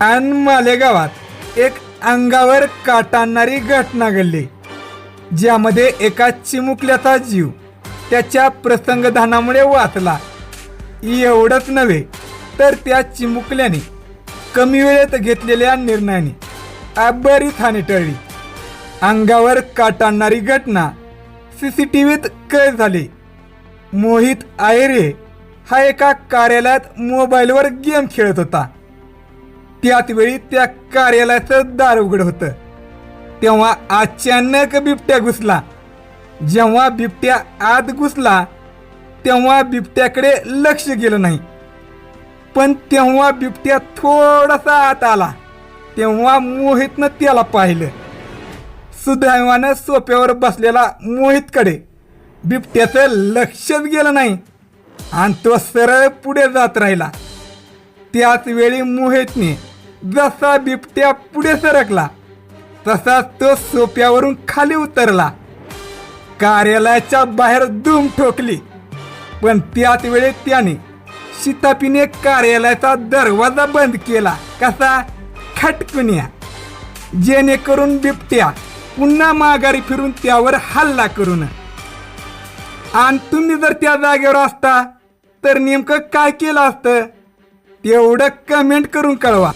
आणि मालेगावात एक अंगावर काट आणणारी घटना घडली. ज्यामध्ये एका चिमुकल्याचा जीव त्याच्या प्रसंगधानामुळे वाचला. एवढंच नव्हे तर त्या चिमुकल्याने कमी वेळेत घेतलेल्या निर्णयाने आ बरीच हानी टळली. अंगावर काट आणणारी घटना सी सी टी व्हीत कैद झाली. मोहित आयरे हा एका कार्यालयात मोबाईलवर गेम खेळत होता. त्याच वेळी त्या कार्यालयाचं दार उघड होतं. तेव्हा अचानक बिबट्या घुसला. जेव्हा बिबट्या आत घुसला तेव्हा बिबट्याकडे लक्ष गेलं नाही. पण तेव्हा बिबट्या थोडासा आत आला. तेव्हा मोहितनं त्याला पाहिलं. सुदैवानं सोप्यावर बसलेला मोहितकडे बिबट्याचं लक्षच गेलं नाही आणि तो सरळ पुढे जात राहिला. त्याच वेळी मोहितने जसा बिबट्या पुढे सरकला तसा तो सोप्यावरून खाली उतरला. कार्यालयाच्या बाहेर दुम ठोकली पण त्याच वेळी त्याने शितापीने कार्यालयाचा दरवाजा बंद केला. कसा? खटकुन्या जेणेकरून बिबट्या पुन्हा माघारी फिरून त्यावर हल्ला करून. आणि तुम्ही जर त्या जागेवर असता तर नेमकं काय केलं असतं? तेवढं कमेंट करून कळवा.